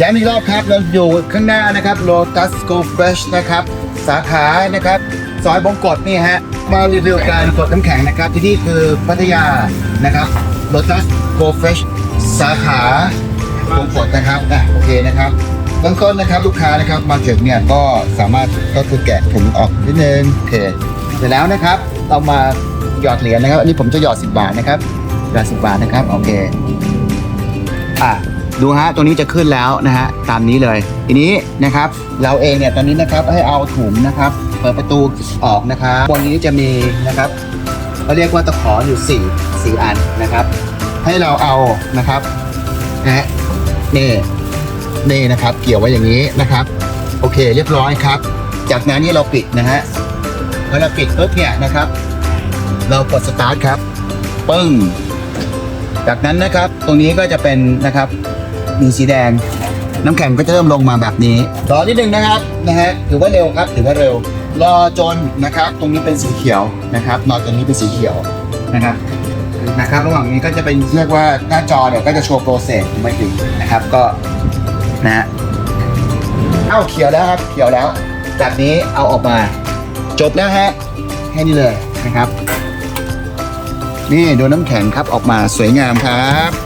ย้ำอีกรอบครับ เราอยู่ข้างหน้านะครับ Lotus Go Fresh นะครับ สาขานะครับ ซอยบงกฎนี่ฮะ มารีวิวการกดน้ำแข็งนะครับ ที่นี่คือพัทยานะครับ Lotus Go Fresh สาขาบงกฎนะครับอะโอเคนะครับเบื้องต้นนะครับลูกค้านะครับมาถึงเนี่ยก็สามารถก็คือแกะถุงออกนิดนึงโอเคเสร็จแล้วนะครับเรามาหยอดเหรียญนะครับ อันนี้ผมจะหยอด 10 บาทนะครับหยอด10 บาทนะครับ โอเค อะ ดูฮะตรงนี้จะขึ้นแล้วนะฮะตามนี้เลย ทีนี้นะครับเราเองเนี่ยตอนนี้นะครับให้เอาถุงนะครับ เปิดประตูออกนะครับบนนี้จะมีนะครับเขาเรียกว่าตะขออยู่สี่สี่อันนะครับ ให้เราเอานะครับนะฮะนี่นี่นะครับ เกี่ยวไว้อย่างนี้นะครับ โอเคเรียบร้อยครับ จากนั้นนี่เราปิดนะฮะพอเราปิดปุ๊บเนี่ยนะครับ เรากดสตาร์ทครับ ปึ้งจากนั้นนะครับ ตรงนี้ก็จะเป็นนะครับ มีสีแดง น้ำแข็งก็จะเริ่มลงมาแบบนี้รอนิดนึงนะครับนะฮะถือว่าเร็วครับถือว่าเร็ว รอจนนะครับ ตรงนี้เป็นสีเขียวนะครับนอจนนี้เป็นสีเขียวนะครับนะครับระหว่างนี้ก็จะเป็นเรียกว่าหน้าจอเนี่ยก็จะโชว์โปรเซสไม่ถึงนะครับก็นะฮะเอ้าเขียวแล้วครับเขียวแล้ว จากนี้เอาออกมาจบแล้วฮะแค่นี้เลยนะครับ นี่ดูน้ำแข็งครับออกมาสวยงามครับ